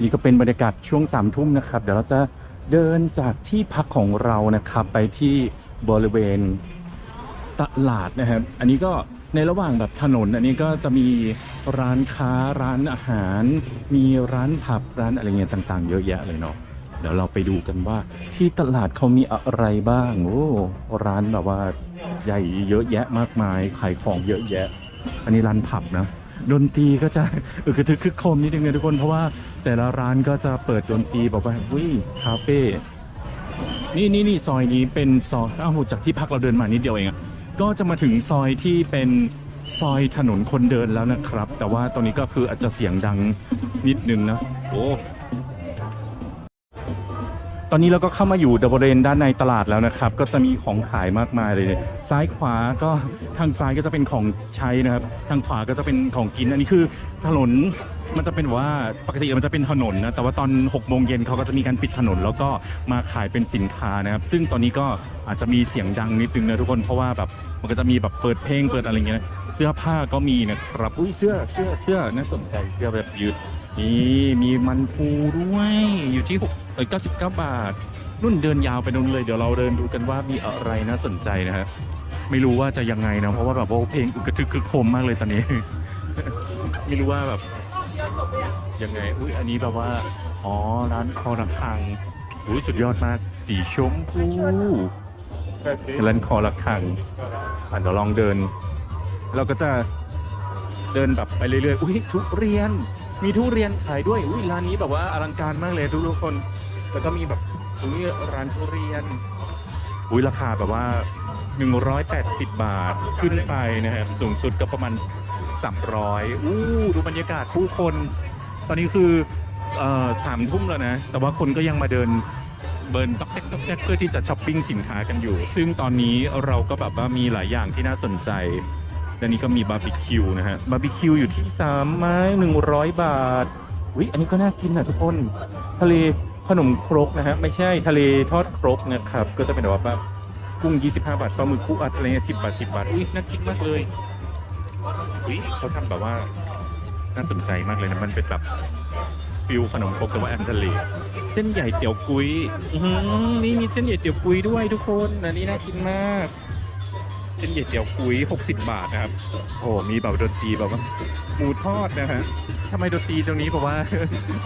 นี่ก็เป็นบรรยากาศช่วงสามทุ่มนะครับ เดี๋ยวเราจะเดินจากที่พักของเรานะครับ ไปที่บริเวณตลาดนะครับ อันนี้ก็ในระหว่างแบบถนน อันนี้ก็จะมีร้านค้าร้านอาหาร มีร้านผับร้านอะไรเงี้ยต่าง ๆ เยอะแยะเลยเนาะเดี๋ยวเราไปดูกันว่าที่ตลาดเขามีอะไรบ้างโอ้ร้านแบบว่าใหญ่เยอะแยะมากมายขายของเยอะแยะ อันนี้ร้านผับนะ ดนตรีก็จะเออคือทึกคึกโคมนิดนึงนะทุกคนเพราะว่าแต่ละร้านก็จะเปิดดนตรีบอกว่าวิคาเฟ่นี่นี่นี่ซอยนี้เป็นซอยอ้าวจากที่พักเราเดินมานิดเดียวเองอะก็จะมาถึงซอยที่เป็นซอยถนนคนเดินแล้วนะครับ แต่ว่าตรงนี้ก็คืออาจจะเสียงดังนิดนึงนะโอ้ ตอนนี้เราก็เข้ามาอยู่บริเวณด้านในตลาดแล้วนะครับ ก็จะมีของขายมากมายเลย ซ้ายขวาก็ทางซ้ายก็จะเป็นของใช้นะครับ ทางขวาก็จะเป็นของกิน อันนี้คือถนนมันจะเป็นว่าปกติมันจะเป็นถนนนะ แต่ว่าตอน6โมงเย็นเขาก็จะมีการปิดถนน แล้วก็มาขายเป็นสินค้านะครับ ซึ่งตอนนี้ก็อาจจะมีเสียงดังนิดนึงนะทุกคน เพราะว่าแบบมันก็จะมีแบบเปิดเพลงเปิดอะไรเงี้ย เสื้อผ้าก็มีนะครับ อุ้ยเสื้อเสื้อเสื้อน่าสนใจ เสื้อแบบยืดนี่มีมันปูด้วยอยู่ที่6 อ้ย99 บาท นุ่นเดินยาวไปนู่นเลย เดี๋ยวเราเดินดูกันว่ามีอะไรน่าสนใจนะครับไม่รู้ว่าจะยังไงนะ เพราะว่าแบบว่าเพลงอึกกระทึกคึกโคมมากเลยตอนนี้ ไม่รู้ว่าแบบยังไง อุ้ยอันนี้แบบว่า อ๋อ ร้านคอระฆังอุ้ยสุดยอดมาก สีชมพูร้านคอระฆังอะเดี๋ยวลองเดิน เราก็จะเดินแบบไปเรื่อยๆ อุ้ยทุเรียน มีทุเรียนขายด้วยอุ้ยร้านนี้แบบว่าอลังการมากเลยทุกคน แล้วก็มีแบบอุ้ยร้านทุเรียนอุ้ยราคาแบบว่า 180 บาทขึ้นไปนะครับสูงสุดก็ประมาณ 300อู้ดูบรรยากาศผู้คน ตอนนี้คือเอ่อสามทุ่มแล้วนะ แต่ว่าคนก็ยังมาเดินเบิร์นต๊อกแต๊กต๊อกแต๊กเพื่อที่จะช้อปปิ้งสินค้ากันอยู่ ซึ่งตอนนี้เราก็แบบว่ามีหลายอย่างที่น่าสนใจ และนี้ก็มีบาร์บีคิวนะฮะบาร์บีคิวอยู่ที่ 3 ไม้ 100 บาทอุ๊ยอันนี้ก็น่ากินนะทุกคน ทะเลขนมครกนะฮะไม่ใช่ทะเลทอดครกนะครับก็จะเป็นแบบว่ากุ้ง 25 บาทปลาหมึกกุ้งอัดอะไรเงี้ย10 บาท 10 บาทอุ๊ยน่ากินมากเลยอุ๊ยเขาทำแบบว่าน่าสนใจมากเลยนะมันเป็นแบบฟิลขนมครกแต่ว่าอันทะเลเส้นใหญ่เตี๋ยวกุ้ยอื้อหือนี่มีเส้นใหญ่เตี๋ยวกุ้ยด้วยทุกคนอันนี้น่ากินมาก เส้นใหญ่เตี๋ยวกุ้ย60 บาทนะครับ โอ้มีแบบดนตรีแบบว่าหมูทอดนะฮะทำไมดนตรีตรงนี้แบบว่า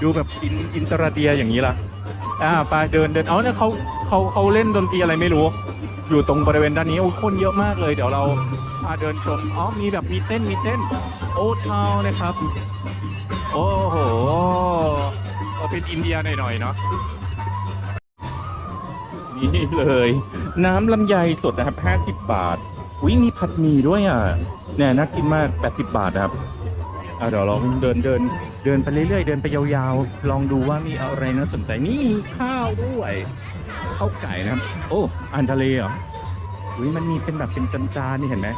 ดูแบบอินอินเตอร์เดียอย่างนี้ล่ะอ่าไปเดินเดินเอาเนี่ยเขาเขาเขาเล่นดนตรีอะไรไม่รู้ อยู่ตรงบริเวณด้านนี้โอ้คนเยอะมากเลย เดี๋ยวเราพาเดินชมอ๋อมีแบบมีเต้นมีเต้นโอทาวนะครับ โอ้โหเป็นอินเดียหน่อยๆเนาะนี่เลย น้ำลำไยสดนะครับ 50 บาท อุ้ยมีผัดหมี่ด้วยอะเนี่ยน่ากินมาก 80 บาทนะครับอะเดี๋ยวเราเดินเดินเดินไปเรื่อยๆ เดินไปยาวๆ ลองดูว่ามีอะไรน่าสนใจนี่มีข้าวด้วยข้าวไก่นะครับ โอ้อาหารทะเลเหรออุ้ยมันมีเป็นแบบเป็นจานๆนี่เห็นไหม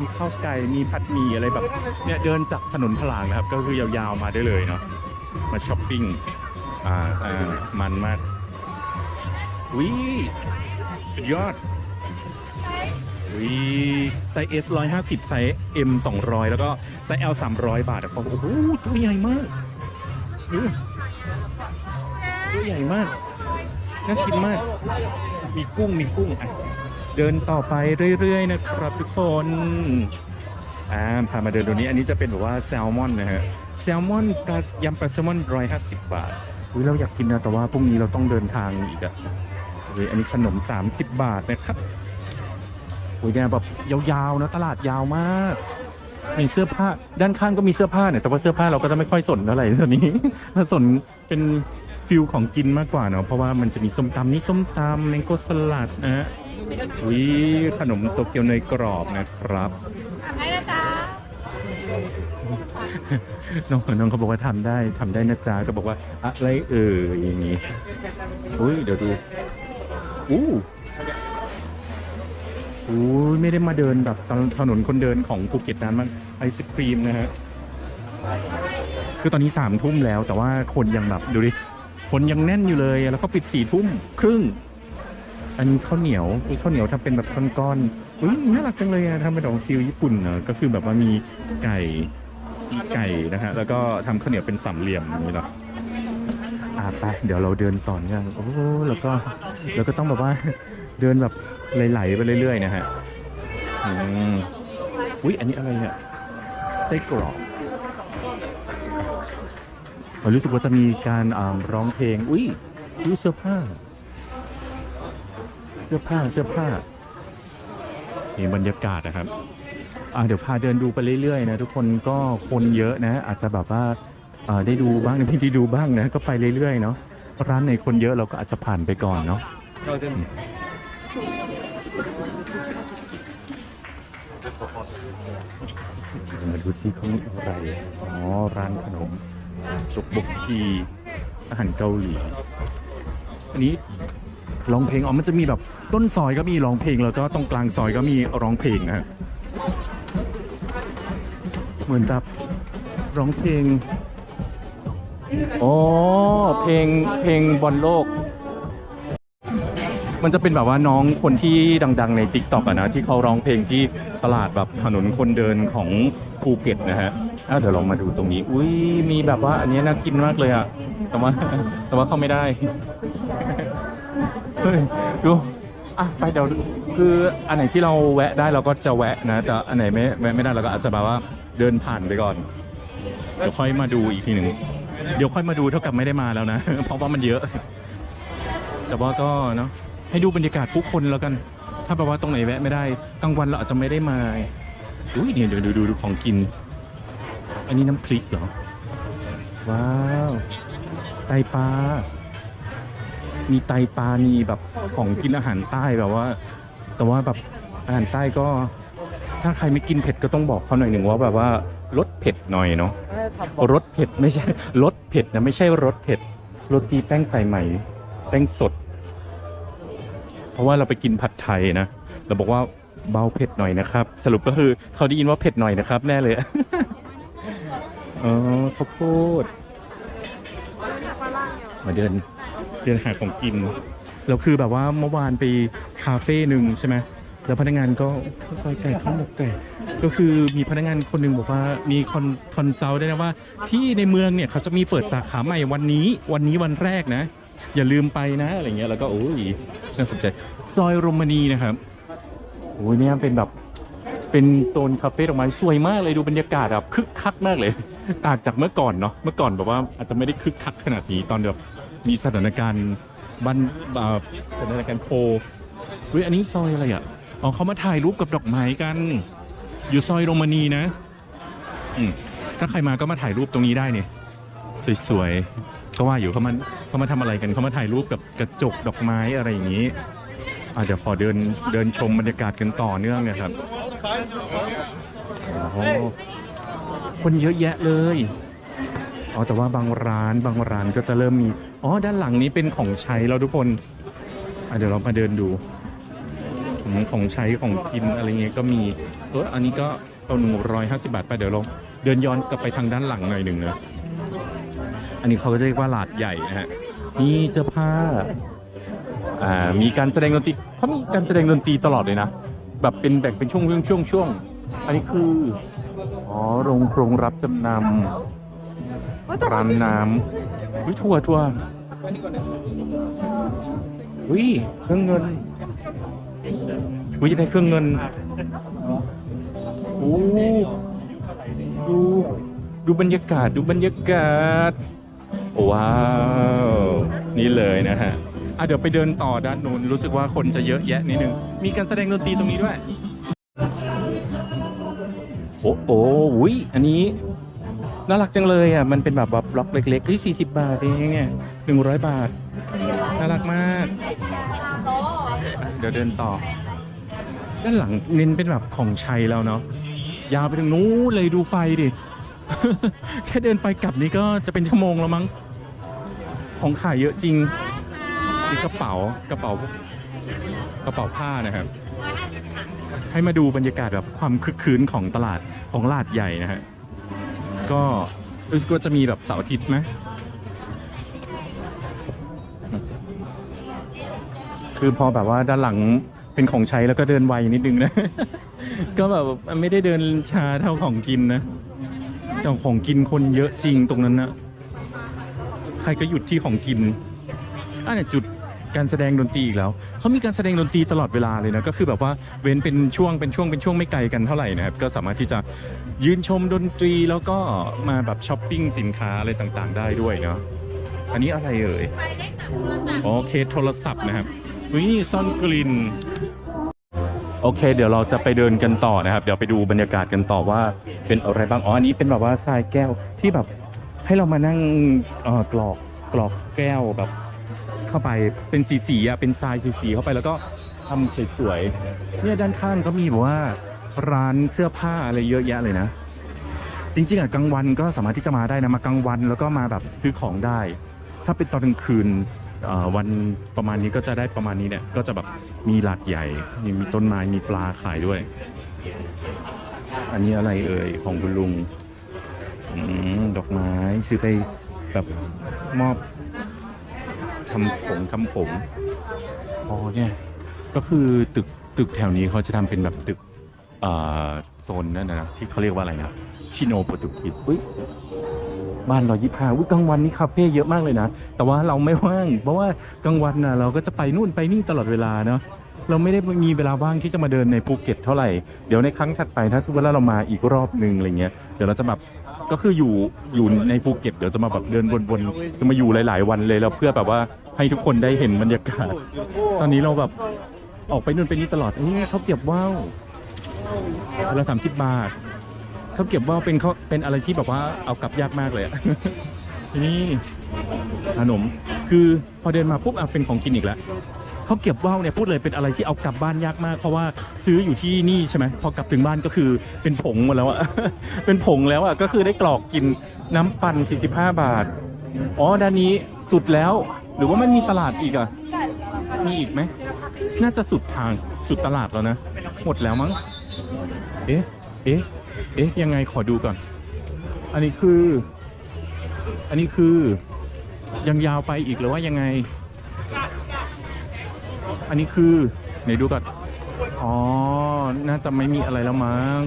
มีข้าวไก่มีผัดหมี่อะไรแบบเนี่ยเดินจากถนนพลางนะครับ ก็คือยาวๆมาได้เลยเนาะมาช้อปปิ้งอ่าอ่ามันมากวิสุดยอด วิไซส์ S 150 ไซส์ M 200 แล้วก็ไซส์ L 300 บาทอะโอ้โหตัวใหญ่มากดูตัวใหญ่มากน่ากินมาก มีกุ้งมีกุ้งอะเดินต่อไปเรื่อย ๆ นะครับทุกคนอ่าพามาเดินตรงนี้อันนี้จะเป็นแบบว่าแซลมอนนะฮะแซลมอนปลายำปลาแซลมอน150บาทอุ้ยเราอยากกินนะแต่ว่าพรุ่งนี้เราต้องเดินทางอีกอะเฮ้ยอันนี้ขนม 30 บาทนะครับ อุ้ยเนี่ยแบบยาวๆนะตลาดยาวมากมีเสื้อผ้าด้านข้างก็มีเสื้อผ้าเนี่ยแต่ว่าเสื้อผ้าเราก็จะไม่ค่อยสนเท่าไหร่ตอนนี้เราสนเป็นฟิลของกินมากกว่าเนาะเพราะว่ามันจะมีส้มตำนี่ส้มตำแมงโก้สลัดนะฮะอุ้ยขนมโตเกียวเนยกรอบนะครับทำได้นะจ๊ะน้องน้องเขาบอกว่าทำได้ทำได้นะจ๊ะก็บอกว่าอะไรเอ่ยอย่างนี้อุ้ยเดี๋ยวดูอู้ อู้ไม่ได้มาเดินแบบถนนคนเดินของภูเก็ตนั้นมั้งไอศครีมนะฮะคือตอนนี้สามทุ่มแล้ว แต่ว่าคนยังแบบดูดิคนยังแน่นอยู่เลยแล้วก็ปิดสี่ทุ่มครึ่ง อันนี้ข้าวเหนียวมีข้าวเหนียวทำเป็นแบบก้อนๆอุ้ยน่ารักจังเลยอะทำเป็นแบบฟิลญี่ปุ่นเนอะก็คือแบบว่ามีไก่มีไก่นะฮะแล้วก็ทำข้าวเหนียวเป็นสามเหลี่ยมนี้เนาะอ่าไปเดี๋ยวเราเดินต่อเนื่องโอ้แล้วก็แล้วก็ต้องแบบว่าเดินแบบไหลๆไปเรื่อยๆนะฮะอืมอุ๊ยอันนี้อะไรเนี่ยไส้กรอกรู้สึกว่าจะมีการร้องเพลง อุ้ยดูเสื้อผ้า เสื้อผ้าเสื้อผ้านี่บรรยากาศนะครับเดี๋ยวพาเดินดูไปเรื่อยๆนะทุกคนก็คนเยอะนะ อาจจะแบบว่าอ่าได้ดูบ้างไม่ได้ดูบ้างนะก็ไปเรื่อยๆเนาะร้านไหนคนเยอะเราก็อาจจะผ่านไปก่อนเนาะ มาดูซิเขามีอะไร อ๋อ ร้านขนมตกบกกีอาหารเกาหลี อันนี้ร้องเพลง อ๋อ มันจะมีแบบต้นซอยก็มีร้องเพลง แล้วก็ตรงกลางซอยก็มีร้องเพลงนะฮะเหมือนแบบร้องเพลง อ๋อ เพลงเพลงบอลโลก มันจะเป็นแบบว่าน้องคนที่ดังๆใน t ิ k t o k อะนะที่เขาร้องเพลงที่ตลาดแบบถนนคนเดินของภูเก็ตนะฮะอะเดี๋ยวลองมาดูตรงนี้ อุ้ยมีแบบว่าอันนี้น่ากินมากเลยอะแต่ว่าแต่ว่าเข้าไม่ได้เฮ้ยดูอะไปเดี๋ยวคืออันไหนที่เราแวะได้เราก็จะแวะนะแต่อันไหนไม่แวะไม่ได้เราก็อาจจะแบบว่าเดินผ่านไปก่อนเดี๋ยวค่อยมาดูอีกทีหนึ่งเดี๋ยวค่อยมาดูเท่ากับไม่ได้มาแล้วนะ เพราะว่ามันเยอะ แต่ว่าก็เนาะ ให้ดูบรรยากาศผู้คนแล้วกัน ถ้าแบบว่าตรงไหนแวะไม่ได้กลางวันเราอาจจะไม่ได้มาอุ้ยเนี่ยเดี๋ยวดูดูดูของกิน อันนี้น้ำพริกเหรอ ว้าวไตปลา มีไตปลามีแบบของกินอาหารใต้แบบว่า แต่ว่าแบบอาหารใต้ก็ ถ้าใครไม่กินเผ็ดก็ต้องบอกเขาหน่อยหนึ่งว่าแบบว่าลดเผ็ดหน่อยเนาะรสเผ็ดไม่ใช่รสเผ็ดนะไม่ใช่รสเผ็ดโรตีแป้งสายไหมแป้งสด เพราะว่าเราไปกินผัดไทยนะเราบอกว่าเบาเผ็ดหน่อยนะครับ สรุปก็คือเขาได้ยินว่าเผ็ดหน่อยนะครับ แน่เลยอ๋อข้าวโพดมาเดินเดินหาของกินแล้วคือแบบว่าเมื่อวานไปคาเฟ่หนึ่งใช่ไหมแล้วพนักงานก็ข้าวซอยไก่ข้าวหมกไก่ก็คือมีพนักงานคนหนึ่งบอกว่ามีคอนคอนซัลท์ด้วยนะว่า ที่ในเมืองเนี่ยเขาจะมีเปิดสาขาใหม่วันนี้ วันนี้วันแรกนะ อย่าลืมไปนะอะไรเงี้ยแล้วก็โอ้ยน่าสนใจซอยโรมานีนะครับโอ้ยเนี่ยเป็นแบบเป็นโซนคาเฟ่ดอกไม้สวยมากเลยดูบรรยากาศแบบคึกคักมากเลยต่างจากเมื่อก่อนเนาะเมื่อก่อนแบบว่าอาจจะไม่ได้คึกคักขนาดนี้ตอนแบบมีสถานการณ์บันอ่าสถานการณ์โคเฮ้ยอันนี้ซอยอะไรอะอ๋อเขามาถ่ายรูปกับดอกไม้กัน อยู่ซอยโรมานีนะ อืมถ้าใครมาก็มาถ่ายรูปตรงนี้ได้เนี่ยสวยๆ ก็ว่าอยู่เขามาเขามาทำอะไรกันเขามาถ่ายรูปกับกระจกดอกไม้อะไรอย่างนี้อะเดี๋ยวขอเดินเดินชมบรรยากาศกันต่อเนื่องนะครับโอ้โหคนเยอะแยะเลยอ๋อแต่ว่าบางร้านบางร้านก็จะเริ่มมีอ๋อด้านหลังนี้เป็นของใช้แล้วทุกคนอะเดี๋ยวเรามาเดินดูของใช้ของกินอะไรเงี้ยก็มีเอออันนี้ก็เอาหนึ่งร้อยห้าสิบาทไปเดี๋ยวเราเดินย้อนกลับไปทางด้านหลังหน่อยหนึ่งนะ อันนี้เขาก็จะเรียกว่าลาดใหญ่นะฮะมีเสื้อผ้าอ่ามีการแสดงดนตรีเขามีการแสดงดนตรีตลอดเลยนะ แบบเป็นแบ่งเป็นช่วงช่วงช่วงช่วงอันนี้คืออ๋อโรงโรงรับจำนำร้านน้ำวิทัวร์ทัวร์วิเครื่องเงินวิจะได้เครื่องเงินโอ้ดูดูบรรยากาศดูบรรยากาศ ว้าว นี่เลยนะฮะอะเดี๋ยวไปเดินต่อด้านนู้นรู้สึกว่าคนจะเยอะแยะนิดนึง มีการแสดงดนตรีตรงนี้ด้วย โอ้โหอุ้ยอันนี้น่ารักจังเลยอะ มันเป็นแบบบล็อกเล็กๆเฮ้ยสี่สิบบาทเองเนี่ยหนึ่งร้อยบาท น่ารักมาก เดี๋ยวเดินต่อ ด้านหลังเน้นเป็นแบบของใช้แล้วเนาะ ยาวไปถึงนู้นเลยดูไฟดิ แค่เดินไปกลับนี้ก็จะเป็นชั่วโมงแล้วมั้ง ของขายเยอะจริงนี่กระเป๋ากระเป๋ากระเป๋าผ้านะครับ ให้มาดูบรรยากาศแบบความคึกคืนของตลาดของลาดใหญ่นะฮะก็รู้สึกว่าจะมีแบบเสาร์อาทิตย์ไหมคือพอแบบว่าด้านหลังเป็นของใช้แล้วก็เดินไวนิดนึงนะ ก็แบบไม่ได้เดินช้าเท่าของกินนะแต่ของกินคนเยอะจริงตรงนั้นนะ ใครก็หยุดที่ของกินอันนี้จุดการแสดงดนตรีอีกแล้ว เขามีการแสดงดนตรีตลอดเวลาเลยนะ ก็คือแบบว่าเว้นเป็นช่วงเป็นช่วงเป็นช่วงไม่ไกลกันเท่าไหร่นะครับ ก็สามารถที่จะยืนชมดนตรีแล้วก็มาแบบช้อปปิ้งสินค้าอะไรต่างๆ ได้ด้วยเนาะ อันนี้อะไรเอ่ยโอเคสโทรศัพท์นะครับวินี่ซ่อนกลิ่นโอเค เดี๋ยวเราจะไปเดินกันต่อนะครับ เดี๋ยวไปดูบรรยากาศกันต่อว่าเป็นอะไรบ้าง อ๋อ อันนี้เป็นแบบว่าทรายแก้วที่แบบ ให้เรามานั่งกรอกกรอกแก้วแบบเข้าไปเป็นสีสีๆอะเป็นทรายสีสีๆเข้าไปแล้วก็ทำสวยๆเนี่ยด้านข้างก็มีแบบว่าร้านเสื้อผ้าอะไรเยอะแยะเลยนะ จริงๆอะกลางวันก็สามารถที่จะมาได้นะมากลางวันแล้วก็มาแบบซื้อของได้ ถ้าเป็นตอนกลางคืนวันประมาณนี้ก็จะได้ประมาณนี้เนี่ยก็จะแบบมีหลาดใหญ่มีมีต้นไม้มีปลาขายด้วย อันนี้อะไรเอ่ยของคุณลุง ดอกไม้ซื้อไปแบบมอบทำผมทำผมอ๋อเนี่ย ก็คือตึกตึกแถวนี้เขาจะทำเป็นแบบตึกโซนนั่นนะที่เขาเรียกว่าอะไรนะชิโนโปรตุกีสอุ้ยบ้านเรายี่ห้าอุ้ยกลางวันนี้คาเฟ่เยอะมากเลยนะ แต่ว่าเราไม่ว่าง เพราะว่ากลางวันนะเราก็จะไปนู่นไปนี่ตลอดเวลาเนาะเราไม่ได้มีเวลาว่างที่จะมาเดินในภูเก็ตเท่าไหร่ เดี๋ยวในครั้งถัดไปถ้าสมมติว่าเรามาอีกรอบหนึ่งอะไรเงี้ย เดี๋ยวเราจะแบบ ก็คืออยู่อยู่ในภูเก็ตเดี๋ยวจะมาแบบเดินวนๆจะมาอยู่หลาย ๆ วันเลยแล้วเพื่อแบบว่าให้ทุกคนได้เห็นบรรยากาศ ตอนนี้เราแบบออกไปนู่นไปนี่ตลอดเฮ้ยเขาเก็บว่าวคนละสามสิบบาทเขาเก็บว่าวเป็นเขาเป็นอะไรที่แบบว่าเอากลับยากมากเลยอะนี้ขนมคือพอเดินมาปุ๊บอะเป็นของกินอีกแล้ว เขาเก็บว่าวเนี่ยพูดเลยเป็นอะไรที่เอากลับบ้านยากมาก เพราะว่าซื้ออยู่ที่นี่ใช่ไหมพอกลับถึงบ้านก็คือเป็นผงหมดแล้วอะเป็นผงแล้วอะก็คือได้กรอกกินน้ำปั่น45 บาท อ๋อด้านนี้สุดแล้ว หรือว่ามันมีตลาดอีกอะมีอีกไหมน่าจะสุดทางสุดตลาดแล้วนะ หมดแล้วมั้ง เอ๊ะ เอ๊ะ เอ๊ะ ยังไงขอดูก่อน อันนี้คือ อันนี้คือ ยังยาวไปอีกหรือว่ายังไง อันนี้คือไหนดูก่อนอ๋อ น่าจะไม่มีอะไรแล้วมั้ง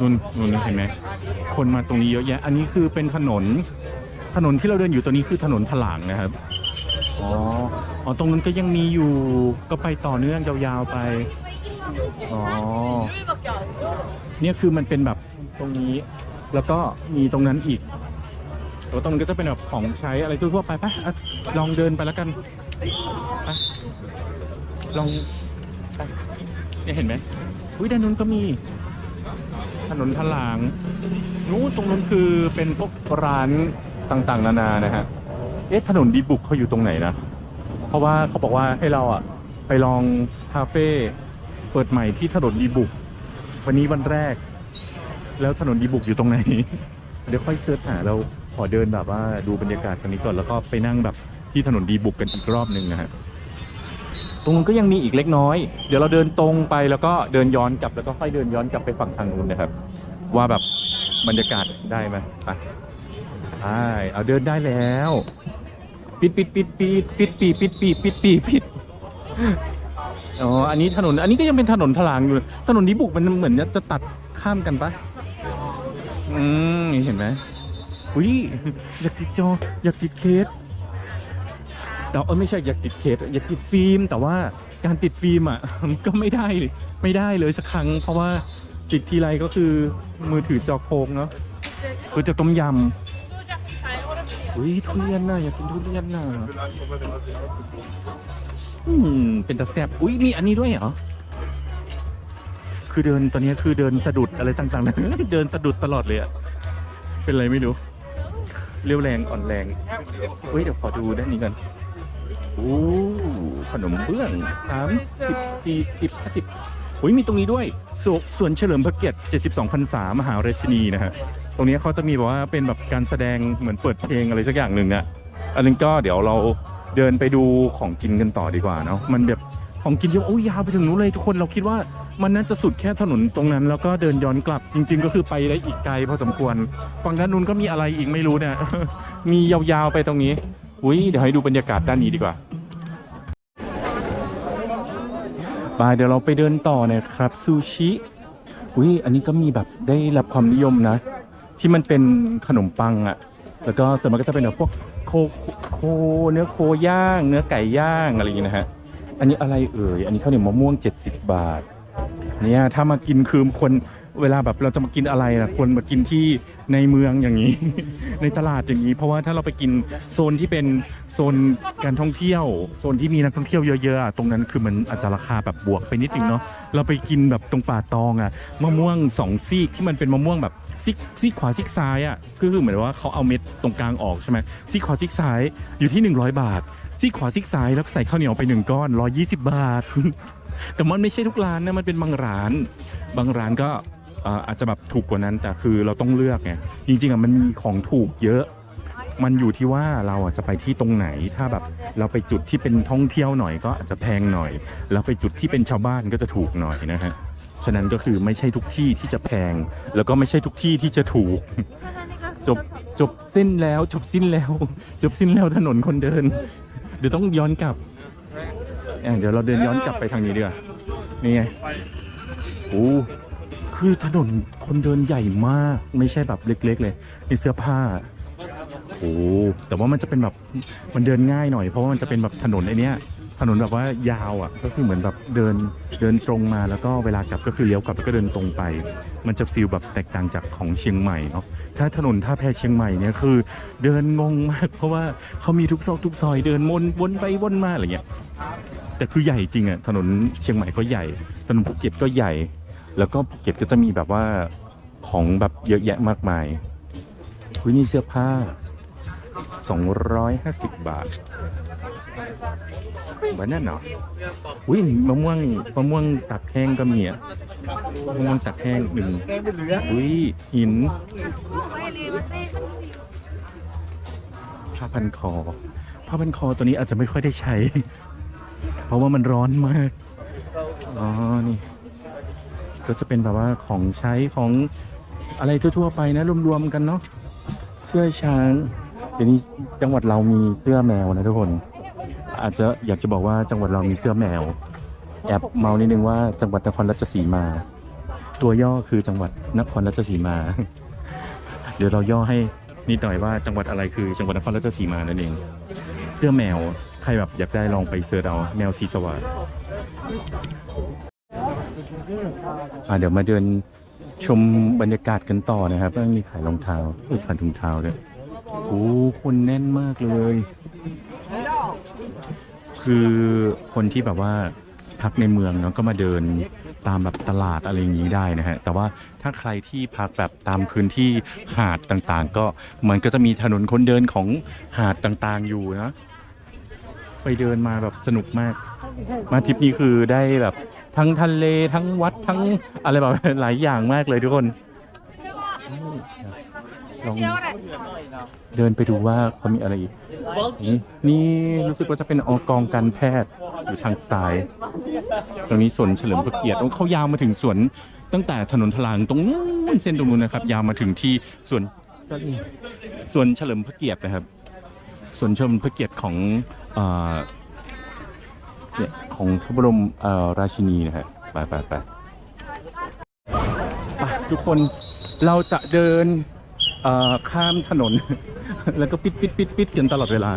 นุ่นนุ่นเห็นไหมคนมาตรงนี้เยอะแยะ อันนี้คือเป็นถนน ถนนที่เราเดินอยู่ตัวนี้คือถนนถลางนะครับ อ๋อ อ๋อ ตรงนั้นก็ยังมีอยู่ ก็ไปต่อเนื่องยาวๆไป อ๋อ เนี่ยคือมันเป็นแบบตรงนี้ แล้วก็มีตรงนั้นอีกตัวตรงนั้นก็จะเป็นแบบของใช้อะไรทั่วๆไปปะอะลองเดินไปแล้วกันไป ลองไปเนี่ยเห็นไหมอุ้ยด้านนู้นก็มี ถนนทลางนู้นตรงนู้นคือเป็นพวกร้านต่างๆ นานานะฮะ เอ๊ะถนนดีบุกเขาอยู่ตรงไหนนะ เพราะว่าเขาบอกว่าให้เราอะ ไปลองคาเฟ่เปิดใหม่ที่ถนนดีบุก วันนี้วันแรก แล้วถนนดีบุกอยู่ตรงไหน เดี๋ยวค่อยเสิร์ชหาเราขอเดินแบบว่าดูบรรยากาศตรงนี้ก่อนแล้วก็ไปนั่งแบบที่ถนนดีบุกกันอีกรอบหนึ่งนะฮะ ตรงนู้นก็ยังมีอีกเล็กน้อย เดี๋ยวเราเดินตรงไปแล้วก็เดินย้อนกลับแล้วก็ค่อยเดินย้อนกลับไปฝั่งทางนู้นนะครับ ว่าแบบบรรยากาศได้ไหมไปใช่เอาเดินได้แล้ว ปิดปิดปิดปิดปิดปีปิดปีปิดปีปิดอ๋ออันนี้ถนนอันนี้ก็ยังเป็นถนนทลางอยู่ถนนนี้บุกมันเหมือนจะตัดข้ามกันปะอืมเห็นไหมอุ้ยอยากติดจออยากติดเคส แต่เออไม่ใช่อยากติดเคสอยากติดฟิล์ม แต่ว่าการติดฟิล์มอะก็ไม่ได้ไม่ได้เลยสักครั้ง เพราะว่าติดทีไรก็คือมือถือจอโค้งเนาะก๋วยเตี๋ยวต้มยำอุ้ยทุเรียนน่ะอยากกินทุเรียนน่ะอืมเป็นตะแซบอุ้ยมีอันนี้ด้วยเหรอคือเดินตอนนี้คือเดินสะดุดอะไรต่างๆนะเดินสะดุดตลอดเลยอะเป็นไรไม่รู้เรียวแรงอ่อนแรงเฮ้ยเดี๋ยวขอดูด้านนี้กัน โอ้ขนมเบื้องสามสิบสี่สิบห้าสิบอุ้ยมีตรงนี้ด้วยสวส่วนเฉลิมพระเกียรติ 72พรรษามหาราชินีนะฮะตรงนี้เขาจะมีแบบว่าเป็นแบบการแสดงเหมือนเปิดเพลงอะไรสักอย่างหนึ่งอะอันนึงก็เดี๋ยวเราเดินไปดูของกินกันต่อดีกว่าเนาะมันแบบของกินที่โอ้ยยาวไปถึงนู้นเลยทุกคนเราคิดว่ามันน่าจะสุดแค่ถนนตรงนั้น แล้วก็เดินย้อนกลับจริง ๆ ก็คือไปได้อีกไกลพอสมควรฝั่งด้านนู้นก็มีอะไรอีกไม่รู้เนี่ยมียาวๆไปตรงนี้ อุ้ยเดี๋ยวให้ดูบรรยากาศด้านนี้ดีกว่าไปเดี๋ยวเราไปเดินต่อนะครับซูชิอุ้ยอันนี้ก็มีแบบได้รับความนิยมนะ ที่มันเป็นขนมปังอะแล้วก็ส่วนมากก็จะเป็นแบบพวกโคโคเนื้อโคย่าง เนื้อไก่ย่างอะไรอย่างเงี้ยนะฮะอันนี้อะไรเอ่ยอันนี้ข้าวเหนียวมะม่วง 70 บาท เนี่ยถ้ามากินคือคน เวลาแบบเราจะมากินอะไรนะควรมากินที่ในเมืองอย่างนี้ ในตลาดอย่างนี้ เพราะว่าถ้าเราไปกินโซนที่เป็นโซนการท่องเที่ยว โซนที่มีนักท่องเที่ยวเยอะๆตรงนั้นคือมันอาจจะราคาแบบบวกไปนิดนึงเนาะเราไปกินแบบตรงป่าตองอะมะม่วงสองซีกที่มันเป็นมะม่วงแบบซีกซีกขวาซีกซ้ายอะก็คือเหมือนว่าเขาเอาเม็ดตรงกลางออกใช่ไหมซีกขวาซีกซ้ายอยู่ที่ 100 บาทซีกขวาซีกซ้ายแล้วใส่ข้าวเหนียวไปหนึ่งก้อน120 บาทแต่มันไม่ใช่ทุกร้านนะ มันเป็นบางร้าน บางร้านก็ อาจจะแบบถูกกว่านั้นแต่คือเราต้องเลือกไงจริงๆอะมันมีของถูกเยอะ มันอยู่ที่ว่าเราอะจะไปที่ตรงไหน ถ้าแบบเราไปจุดที่เป็นท่องเที่ยวหน่อยก็อาจจะแพงหน่อย แล้วไปจุดที่เป็นชาวบ้านก็จะถูกหน่อยนะฮะฉะนั้นก็คือไม่ใช่ทุกที่ที่จะแพง แล้วก็ไม่ใช่ทุกที่ที่จะถูก จบจบสิ้นแล้ว จบสิ้นแล้ว จบสิ้นแล้วถนนคนเดิน เดี๋ยวต้องย้อนกลับอะเดี๋ยวเราเดินย้อนกลับไปทางนี้ดีกว่านี่ไงโอ้ คือถนนคนเดินใหญ่มากไม่ใช่แบบเล็ก ๆ เลยในเสื้อผ้าโอ้แต่ว่ามันจะเป็นแบบมันเดินง่ายหน่อยเพราะว่ามันจะเป็นแบบถนนไอเนี้ยถนนแบบว่ายาวอะก็คือเหมือนแบบเดินเดินตรงมาแล้วก็เวลากลับก็คือเลี้ยวกลับแล้วก็เดินตรงไป มันจะฟีลแบบแตกต่างจากของเชียงใหม่เนาะถ้าถนนท่าแพเชียงใหม่เนี่ยคือ เดินงงมาก เพราะว่าเขามีทุกซอกทุกซอยเดินวนวนไปวนมาอะไรเงี้ยแต่คือใหญ่จริงอะถนนเชียงใหม่ก็ใหญ่ถนนภูเก็ตก็ใหญ่ แล้วก็ภูเก็ตก็จะมีแบบว่าของแบบเยอะแยะมากมายอุ้ยนี่เสื้อผ้า 250 บาทแบบนั้นเนาะอุ้ยมะม่วงมะม่วงตัดแห้งก็มีอะมะม่วงตัดแห้งหนึ่งอุ้ยหินผ้าพันคอผ้าพันคอตัวนี้อาจจะไม่ค่อยได้ใช้ เพราะว่ามันร้อนมาก อ๋อ นี่ ก็จะเป็นแบบว่าของใช้ของอะไรทั่ว ๆ ไปนะรวมๆกันเนาะเสื้อช้างเดี๋ยวนี้จังหวัดเรามีเสื้อแมวนะทุกคน อาจจะอยากจะบอกว่าจังหวัดเรามีเสื้อแมว แอบเมานิดนึงว่าจังหวัดนครราชสีมา ตัวย่อคือจังหวัดนครราชสีมา เดี๋ยวเราย่อให้นิดหน่อยว่าจังหวัดอะไรคือจังหวัดนครราชสีมานั่นเอง เสื้อแมวใครแบบอยากได้ลองไปเสิร์ชเอาแมวสีสวัสด อะเดี๋ยวมาเดินชมบรรยากาศกันต่อนะครับมีขายรองเท้าเอ้ยขายถุงเท้าด้วยโอ้คนแน่นมากเลย คือคนที่แบบว่าพักในเมืองเนาะก็มาเดินตามแบบตลาดอะไรอย่างนี้ได้นะฮะ แต่ว่าถ้าใครที่พักแบบตามพื้นที่หาดต่างๆ ก็มันก็จะมีถนนคนเดินของหาดต่างๆอยู่นะ ไปเดินมาแบบสนุกมาก มาทริปนี้คือได้แบบ ทั้งทะเลทั้งวัดทั้งอะไรแบบหลายอย่างมากเลยทุกคนลองเดินไปดูว่าเขามีอะไรอีกนี่นี่รู้สึกว่าจะเป็นอกองการแพทย์อยู่ทางซ้าย ตรงนี้สวนเฉลิมพระเกียรติเขายาวมาถึงสวนตั้งแต่ถนนทลางตรงนู้นเส้นตรงนู้นนะครับ ยาวมาถึงที่สวนสวนเฉลิมพระเกียรตินะครับสวนเฉลิมพระเกียรติของ เนี่ยของพระบรมราชินีนะฮะไปไปไปไปทุกคนเราจะเดินข้ามถนน แล้วก็ปิดปิดปิดปิดกันตลอดเวลา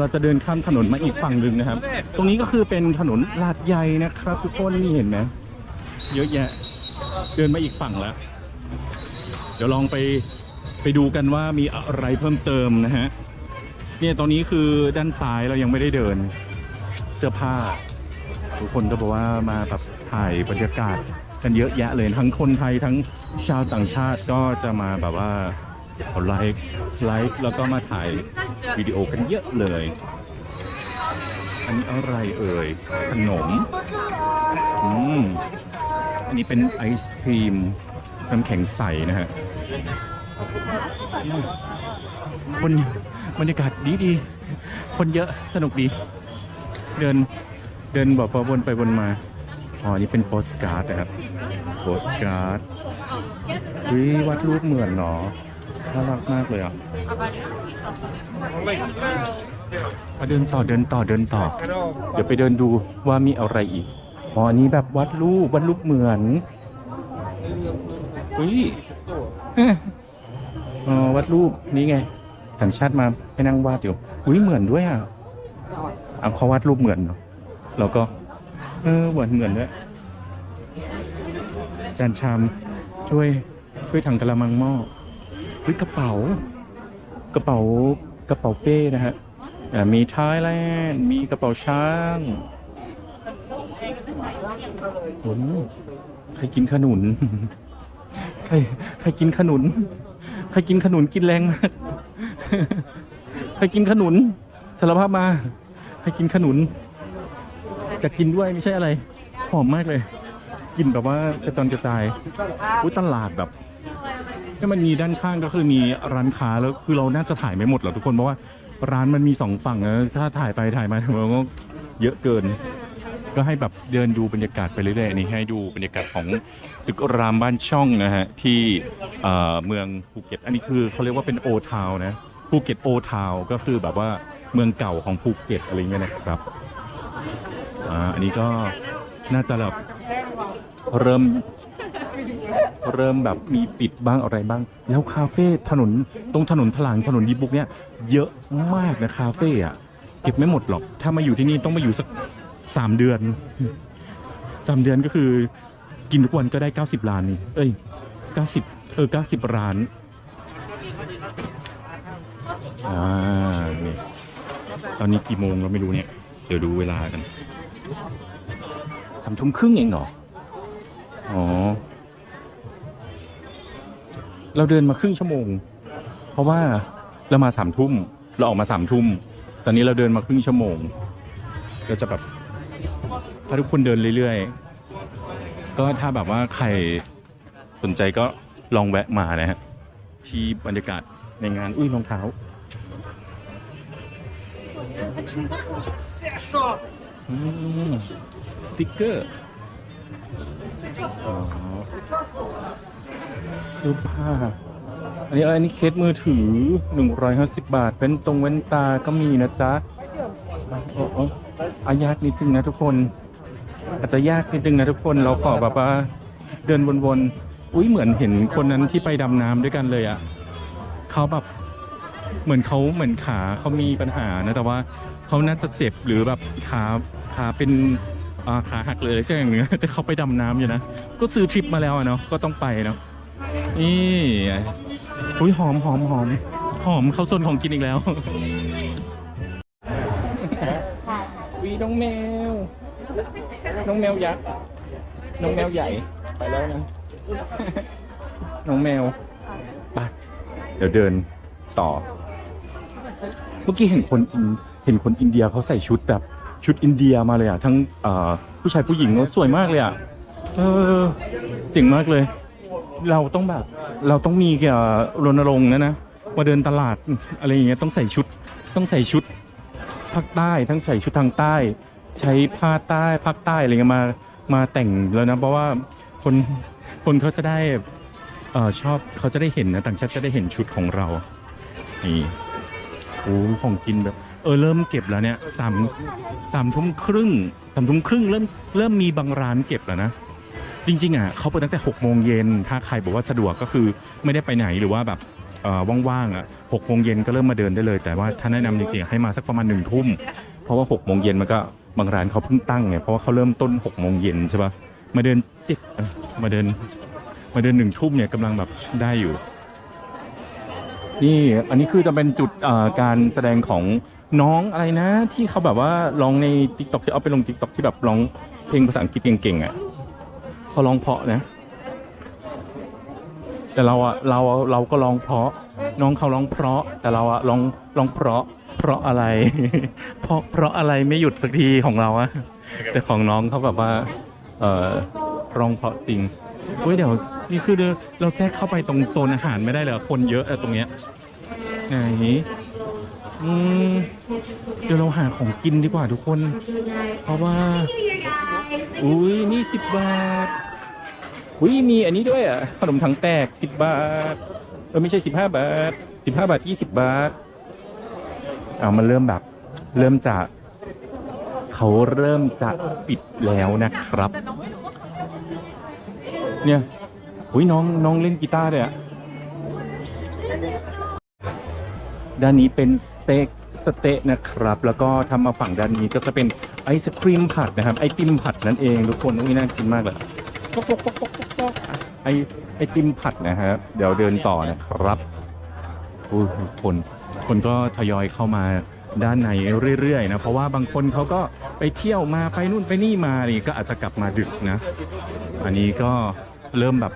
เราจะเดินข้ามถนนมาอีกฝั่งหนึ่งนะครับ ตรงนี้ก็คือเป็นถนนลาดใหญ่นะครับ ทุกคนนี่เห็นไหมเยอะแยะเดินมาอีกฝั่งแล้ว เดี๋ยวลองไปไปดูกันว่ามีอะไรเพิ่มเติมนะฮะเนี่ยตรงนี้คือด้านซ้ายเรายังไม่ได้เดิน เสื้อผ้า ทุกคนก็บอกว่ามาแบบถ่ายบรรยากาศกันเยอะแยะเลยทั้งคนไทยทั้งชาวต่างชาติก็จะมาแบบว่าเอาไลฟ์ไลฟ์แล้วก็มาถ่ายวิดีโอกันเยอะเลย อันนี้อะไรเอ่ยขนมอืมอันนี้เป็นไอศครีมน้ำแข็งใสนะฮะคนบรรยากาศดีดี คนเยอะสนุกดี เดินเดินแบบว่าวนไปวนมาอ๋อนี่เป็นโปสการ์ดนะครับโปสการ์ดวิวาดรูปเหมือนเนาะน่ารักมากเลยอะมาเดินต่อเดินต่อเดินต่อ เดี๋ยวไปเดินดูว่ามีอะไรอีกอ๋อนี้แบบวาดรูปวาดรูปเหมือนอุ้ยอ๋อวาดรูปนี่ไงต่างชาติมาให้นั่งวาดอยู่อุ้ยเหมือนด้วยอะ เอาเขาวาดรูปเหมือนเนาะแล้วก็ เออเหมือนเหมือนด้วยจานชามช่วยช่วยถังกระมังหม้อเฮ้ยกระเป๋า กระเป๋ากระเป๋าเป้นะฮะอ่ามีไทยแลนด์มีกระเป๋าช้างโอ้ใครกินขนุน ใครใครกินขนุน ใครกินขนุนกินแรงมาก ใครกินขนุนสารภาพมา ใครกินขนุนจะกินด้วยไม่ใช่อะไร หอมมากเลยกลิ่นแบบว่ากระจอนกระจายอุ้ยตลาดแบบที่มันมีด้านข้างก็คือมีร้านค้าแล้วคือเราน่าจะถ่ายไม่หมดหรอกทุกคนเพราะว่าร้านมันมีสองฝั่งนะถ้าถ่ายไปถ่ายมามันก็เยอะเกิน ก็ให้แบบเดินดูบรรยากาศไปเรื่อยๆนนี่ให้ดูบรรยากาศของตึกรามบ้านช่องนะฮะที่เมืองภูเก็ตอันนี้คือเขาเรียกว่าเป็นโอทาวนะ ภูเก็ตโอทาวก็คือแบบว่าเมืองเก่าของภูเก็ตอะไรเงี้ยนะครับอ่าอันนี้ก็น่าจะแบบเริ่มเริ่มแบบมีปิดบ้างอะไรบ้าง แล้วคาเฟ่ถนนตรงถนนถลางถนนดีบุกเนี่ยเยอะมากนะคาเฟ่อะเก็บไม่หมดหรอก ถ้ามาอยู่ที่นี่ต้องมาอยู่สักสามเดือนสามเดือนก็คือกินทุกวันก็ได้ 90 ล้านนี่เอ้ย 90 เออ 90ล้าน อ่านี่ตอนนี้กี่โมงเราไม่รู้เนี่ย เดี๋ยวดูเวลากันสามทุ่มครึ่งเองเหรอ อ๋อ เราเดินมาครึ่งชั่วโมง เพราะว่าเรามาสามทุ่ม เราออกมาสามทุ่ม ตอนนี้เราเดินมาครึ่งชั่วโมง ก็จะแบบ ถ้าทุกคนเดินเรื่อยๆ ก็ถ้าแบบว่าใครสนใจก็ลองแวะมานะฮะที่บรรยากาศในงาน อุ้ยรองเท้า อืมสติกเกอร์อ๋อเสื้อผ้าอันนี้อะไรนี่เคสมือถือ 150 บาท เป็นตรงเว้นตาก็มีนะจ๊ะโอ้โอ้อายากนิดนึงนะทุกคน อาจจะยากนิดนึงนะทุกคนเราขอแบบว่าเดินวนๆอุ้ยเหมือนเห็นคนนั้นที่ไปดำน้ำด้วยกันเลยอะ่ะเขาแบบเหมือนเขาเหมือนขาเขามีปัญหานะแต่ว่า เขาน่าจะเจ็บหรือแบบขาขาเป็นขาหักเลยใช่ไหมอย่างเงี้ยแต่เขาไปดำน้ำอยู่นะ ก็ซื้อทริปมาแล้วอะเนาะก็ต้องไปเนาะนี่อุ้ยหอมหอมหอมหอมเข้าโซนของกินอีกแล้ววีน้องแมว น้องแมวยักษ์น้องแมวใหญ่ไปแล้วนะน้องแมวไปเดี๋ยวเดินต่อ เมื่อกี้เห็นคนอิน เห็นคนอินเดียเขาใส่ชุดแบบชุดอินเดียมาเลยอะทั้งผู้ชายผู้หญิงเขาสวยมากเลยอะเออเจ๋งมากเลย เราต้องแบบเราต้องมีเกี่ยวรณรงค์นะนะมาเดินตลาดอะไรอย่างเงี้ยต้องใส่ชุดต้องใส่ชุดภาคใต้ทั้งใส่ชุดทางใต้ ใช้ผ้าใต้ภาคใต้อะไรเงี้ยมามาแต่งแล้วนะเพราะว่าคนคนเขาจะได้เออชอบเขาจะได้เห็นนะต่างชาติจะได้เห็นชุดของเรานี่โอ้ของกินแบบ เออเริ่มเก็บแล้วเนี่ยสามสามทุ่มครึ่งสามทุ่มครึ่งเริ่มเริ่มมีบางร้านเก็บแล้วนะ จริง ๆอะเขาเปิดตั้งแต่6โมงเย็นถ้าใครบอกว่าสะดวกก็คือไม่ได้ไปไหนหรือว่าแบบว่างๆอะ6โมงเย็นก็เริ่มมาเดินได้เลย แต่ว่าถ้าแนะนำจริงๆให้มาสักประมาณหนึ่งทุ่มเพราะว่า6โมงเย็นมันก็บางร้านเขาเพิ่งตั้งไงเพราะว่าเขาเริ่มต้น6โมงเย็นใช่ปะมาเดินเจ็ดมาเดิน มาเดินหนึ่งทุ่มเนี่ยกำลังแบบได้อยู่ นี่อันนี้คือจะเป็นจุดการแสดงของ น้องอะไรนะ ที่เขาแบบว่าร้องใน t ิ k t o k ที่เอาไปลง t ิ k t o k ที่แบบร้องเพลงภาษาอังกฤษเก่งๆอะเขาร้องเพราะนะ แต่เราอะเราเราก็ร้องเพราะ น้องเขาร้องเพราะ แต่เราอะร้องร้องเพราะ เพราะอะไร เพราะเพราะอะไรไม่หยุดสักทีของเราอะแต่ของน้องเขาแบบว่า เออร้องเพราะจริงเฮ้ยเดี๋ยวนี่คือเราแทรกเข้าไปตรงโซนอาหารไม่ได้เลยอคนเยอะอะตรงเนี้ยไหน อืมเดี๋ยวเราหาของกินดีกว่าทุกคน เพราะว่า อุ้ยนี่สิบบาท อุ้ยมีอันนี้ด้วยอะ ขนมถังแตกสิบบาทเออไม่ใช่สิบห้าบาทสิบห้าบาทยี่สิบบาทเอามันเริ่มแบบ เริ่มจะเขาเริ่มจะปิดแล้วนะครับ เนี่ยอุ้ยน้องน้องเล่นกีตาร์ด้วยอะ ด้านนี้เป็นสเต็กสเต๊ะนะครับ แล้วก็ทำมาฝั่งด้านนี้ก็จะเป็นไอศครีมผัดนะครับ ไอติมผัดนั่นเองทุกคนอุ้ยน่ากินมากเลยไอไอติมผัดนะครับ เดี๋ยวเดินต่อนะครับอุ้ยคนคนก็ทยอยเข้ามาด้านในเรื่อยๆนะเพราะว่าบางคนเขาก็ไปเที่ยวมาไปนู่นไปนี่มานี่ก็อาจจะกลับมาดึกนะ อันนี้ก็เริ่มแบบ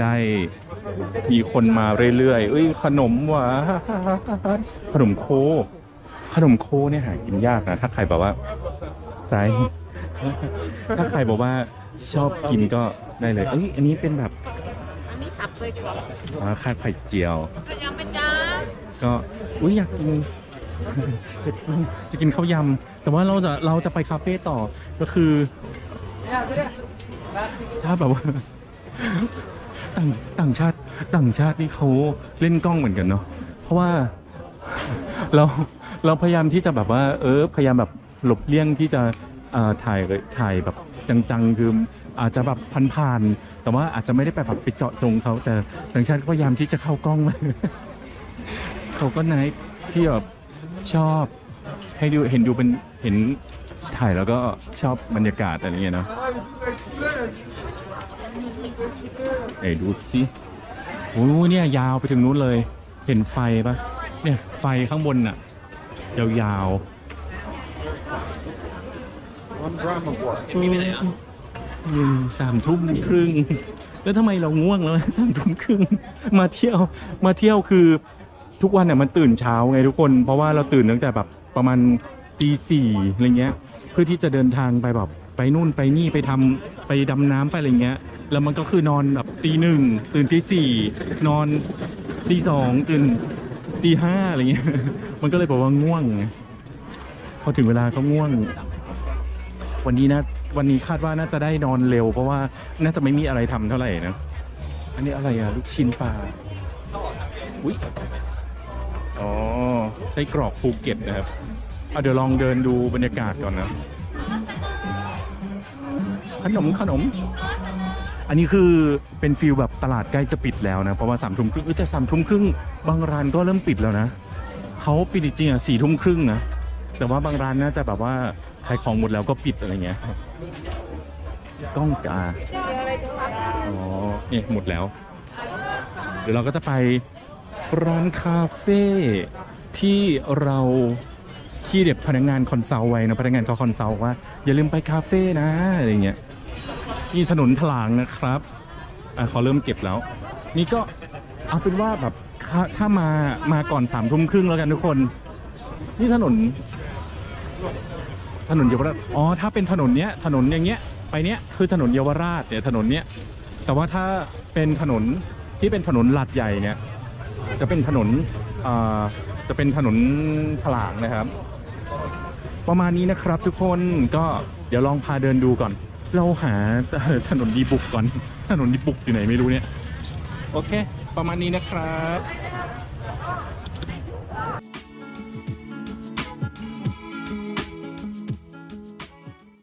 ได้มีคนมาเรื่อยๆเอ้ยขนมหวานขนมโค ขนมโคเนี่ยหากินยากนะ ถ้าใครแบบว่าสายถ้าใครบอกว่าชอบกินก็ได้เลย เอ้ยอันนี้เป็นแบบอันนี้สับเลยดีกว่าอ่าคาดไข่เจียวก็ยังไม่จ้าก็อุ้ยอยากกินจะกินข้าวยำแต่ว่าเราจะเราจะไปคาเฟ่ต่อก็คือ ถ้าแบบว่า ต่างต่างชาติต่างชาตินี่เขาเล่นกล้องเหมือนกันเนาะเพราะว่าเราเราพยายามที่จะแบบว่า เออพยายามแบบหลบเลี่ยงที่จะถ่ายเลยถ่ายแบบจังๆคืออาจจะแบบผ่านๆแต่ว่าอาจจะไม่ได้ไปแบบไปเจาะจงเขาแต่ต่างชาติก็พยายามที่จะเข้ากล้องมาเขาก็ไนท์ที่แบบชอบให้ดูเห็นดูเป็นเห็นถ่ายแล้วก็ชอบบรรยากาศอะไรเงี้ยเนาะ ไหนดูสิโอ้ยเนี่ยยาวไปถึงนู้นเลย เห็นไฟปะเนี่ยไฟข้างบนน่ะ ยาวๆอืมสามทุ่มครึ่ง แล้วทำไมเราง่วงแล้วสามทุ่มครึ่ง มาเที่ยว มาเที่ยวคือทุกวันเนี่ยมันตื่นเช้าไงทุกคน เพราะว่าเราตื่นตั้งแต่แบบประมาณตีสี่อะไรเงี้ย เพื่อที่จะเดินทางไปแบบไปนู่นไปนี่ไปทำไปดำน้ำไปอะไรเงี้ย แล้วมันก็คือนอนแบบตีหนึ่งตื่นตีสี่นอนตีสองตื่นตีห้าอะไรเงี้ย มันก็เลยบอกว่าง่วง พอถึงเวลาก็ง่วง วันนี้นะวันนี้คาดว่าน่าจะได้นอนเร็ว เพราะว่าน่าจะไม่มีอะไรทำเท่าไหร่นะอันนี้อะไรอะลูกชิ้นปลาอุ้ยอ๋อไส้กรอกภูเก็ตนะครับเอาเดี๋ยวลองเดินดูบรรยากาศก่อนนะ ขนมขนม อันนี้คือเป็นฟิลแบบตลาดใกล้จะปิดแล้วนะเพราะว่าสามทุ่มครึ่งแต่สามทุ่มครึ่งบางร้านก็เริ่มปิดแล้วนะเขาปิดจริงอะสี่ทุ่มครึ่งนะแต่ว่าบางร้านน่าจะแบบว่าขายของหมดแล้วก็ปิดอะไรเงี้ยก้องกาอ๋อเนี่ยหมดแล้ว เดี๋ยวเราก็จะไปร้านคาเฟ่ที่เราที่เด็บพนักงานคอนซัลท์ไว้นะพนักงานเขาคอนซัลท์ว่า อย่าลืมไปคาเฟ่นะอะไรเงี้ย นี่ถนนถลางนะครับอะเขาเริ่มเก็บแล้ว นี่ก็เอาเป็นว่าแบบถ้าถ้ามามาก่อนสามทุ่มครึ่งแล้วกันทุกคน นี่ถนน ถนนเยาวราชอ๋อถ้าเป็นถนนเนี้ยถนนอย่างเงี้ยไปเนี้ยคือถนนเยาวราชเนี่ยถนนเนี้ยแต่ว่าถ้าเป็นถนนที่เป็นถนนหลาดใหญ่เนี่ย จะเป็นถนนอ่าจะเป็นถนนถลางนะครับ ประมาณนี้นะครับทุกคนก็เดี๋ยวลองพาเดินดูก่อน เราหาถนนดีบุกก่อน ถนนดีบุกอยู่ไหนไม่รู้เนี่ย โอเค ประมาณนี้นะครับ